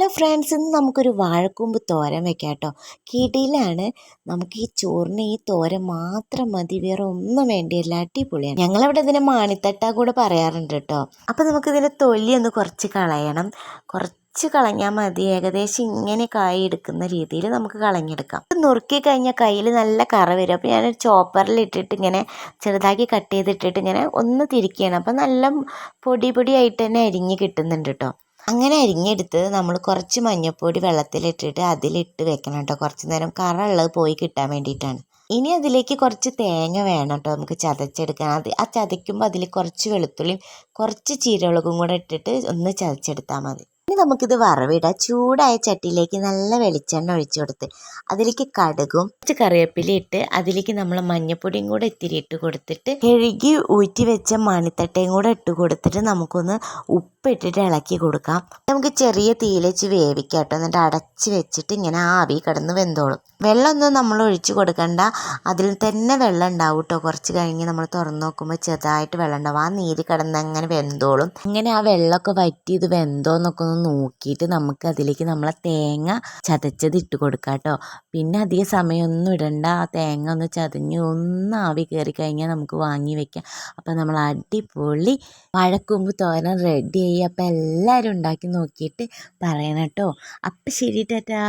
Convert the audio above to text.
Hello friends ഇന്ന് നമുക്കൊരു വാഴക്കൂമ്പ് തോരൻ വെക്കാം കേട്ടോ. കിടിലാണ്. നമുക്ക് ഈ ചോറിന് ഈ തോരൻ മാത്രം മതി. വേറെ ഒന്നും വേണ്ടിയല്ല. അടിപൊളിയാണ്. ഞങ്ങളവിടെ ഇതിനെ മാണിത്തട്ട കൂടെ പറയാറുണ്ട് കേട്ടോ. അപ്പം നമുക്കിതിന്റെ തൊലി ഒന്ന് കുറച്ച് കളയണം. കുറച്ച് കളഞ്ഞാൽ മതി. ഏകദേശം ഇങ്ങനെ കായി എടുക്കുന്ന രീതിയിൽ നമുക്ക് കളഞ്ഞെടുക്കാം. നുറുക്കി കഴിഞ്ഞാൽ കയ്യിൽ നല്ല കറ വരും. അപ്പോൾ ഞാനൊരു ചോപ്പറിൽ ഇട്ടിട്ട് ഇങ്ങനെ ചെറുതാക്കി കട്ട് ചെയ്തിട്ടിട്ട് ഇങ്ങനെ ഒന്ന് തിരിക്കുകയാണ്. അപ്പം നല്ല പൊടി പൊടിയായിട്ട് തന്നെ അരിഞ്ഞ് കിട്ടുന്നുണ്ട് കേട്ടോ. അങ്ങനെ അരിഞ്ഞെടുത്ത് നമ്മൾ കുറച്ച് മഞ്ഞൾപ്പൊടി വെള്ളത്തിലിട്ടിട്ട് അതിലിട്ട് വെക്കണം കേട്ടോ. കുറച്ച് നേരം കറ ഉള്ളത് പോയി കിട്ടാൻ വേണ്ടിയിട്ടാണ്. ഇനി അതിലേക്ക് കുറച്ച് തേങ്ങ വേണം കേട്ടോ നമുക്ക് ചതച്ചെടുക്കാൻ. അത് ആ ചതയ്ക്കുമ്പോൾ അതിൽ കുറച്ച് വെളുത്തുള്ളിയും കുറച്ച് ചീരമുളകും കൂടെ ഇട്ടിട്ട് ഒന്ന് ചതച്ചെടുത്താൽ മതി. ഇനി നമുക്കിത് വറവിടാം. ചൂടായ ചട്ടിയിലേക്ക് നല്ല വെളിച്ചെണ്ണ ഒഴിച്ചു കൊടുത്ത് അതിലേക്ക് കടുകും കുറച്ച് കറിവേപ്പില ഇട്ട് അതിലേക്ക് നമ്മൾ മഞ്ഞപ്പൊടിയും കൂടെ ഇത്തിരി ഇട്ട് കൊടുത്തിട്ട് കഴുകി ഊറ്റി വെച്ച മണിത്തട്ടയും കൂടെ ഇട്ട് കൊടുത്തിട്ട് നമുക്കൊന്ന് ഉപ്പിട്ടിട്ട് ഇളക്കി കൊടുക്കാം. നമുക്ക് ചെറിയ തീയിലേച്ച് വേവിക്കാം കേട്ടോ. എന്നിട്ട് അടച്ച് വെച്ചിട്ട് ഇങ്ങനെ ആവി കിടന്ന് വെന്തോളും. വെള്ളമൊന്നും നമ്മൾ ഒഴിച്ച് കൊടുക്കണ്ട. അതിൽ തന്നെ വെള്ളം ഉണ്ടാവും കേട്ടോ. കുറച്ച് കഴിഞ്ഞ് നമ്മൾ തുറന്നു നോക്കുമ്പോൾ ചെറുതായിട്ട് വെള്ളം ഉണ്ടാവും. ആ നീര് കിടന്ന് അങ്ങനെ വെന്തോളും. ഇങ്ങനെ ആ വെള്ളമൊക്കെ വറ്റി ഇത് വെന്തോ എന്നൊക്കെ ഒന്ന് നോക്കിയിട്ട് നമുക്ക് അതിലേക്ക് നമ്മളെ തേങ്ങ ചതച്ചത് ഇട്ട് കൊടുക്കാം കേട്ടോ പിന്നെ അധിക സമയമൊന്നും ഇടണ്ട. ആ തേങ്ങ ഒന്ന് ചതഞ്ഞ് ഒന്ന് ആവി കയറി കഴിഞ്ഞാൽ നമുക്ക് വാങ്ങി വെക്കാം. അപ്പം നമ്മൾ അടിപൊളി വഴക്കുമ്പ് തോരൻ റെഡി ആയി. അപ്പം എല്ലാവരും ഉണ്ടാക്കി നോക്കിയിട്ട് പറയണം കേട്ടോ അപ്പം ശരി ടാറ്റാ.